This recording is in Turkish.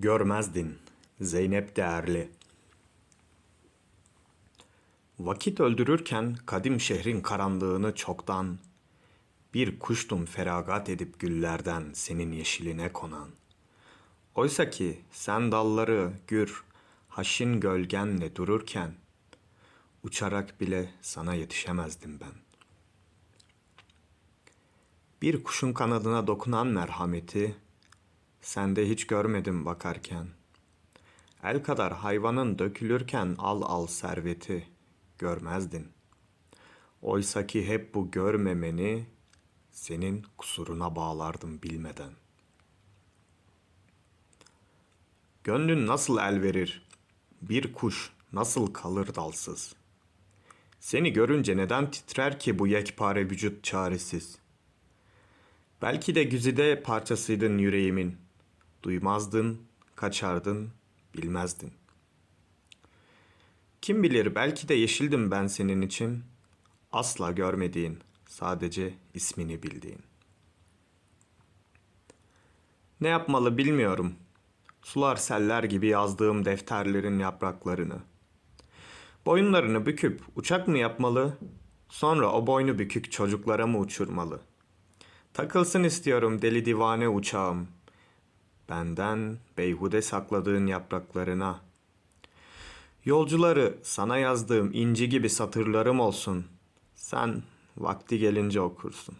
Görmezdin Zeynep değerli. Vakit öldürürken kadim şehrin karanlığını çoktan bir kuştum feragat edip güllerden senin yeşiline konan. Oysa ki sen dalları gür, haşin gölgenle dururken uçarak bile sana yetişemezdim ben. Bir kuşun kanadına dokunan merhameti sende hiç görmedim bakarken. El kadar hayvanın dökülürken al al serveti görmezdin. Oysa ki hep bu görmemeni senin kusuruna bağlardım bilmeden. Gönlün nasıl el verir? Bir kuş nasıl kalır dalsız? Seni görünce neden titrer ki bu yekpare vücut çaresiz? Belki de güzide parçasıydın yüreğimin. Duymazdın, kaçardın, bilmezdin. Kim bilir belki de yeşildim ben senin için. Asla görmediğin, sadece ismini bildiğin. Ne yapmalı bilmiyorum. Sular seller gibi yazdığım defterlerin yapraklarını. Boyunlarını büküp uçak mı yapmalı? Sonra o boynu bükük çocuklara mı uçurmalı? Takılsın istiyorum deli divane uçağım. Benden beyhude sakladığın yapraklarına. Yolcuları sana yazdığım inci gibi satırlarım olsun. Sen vakti gelince okursun.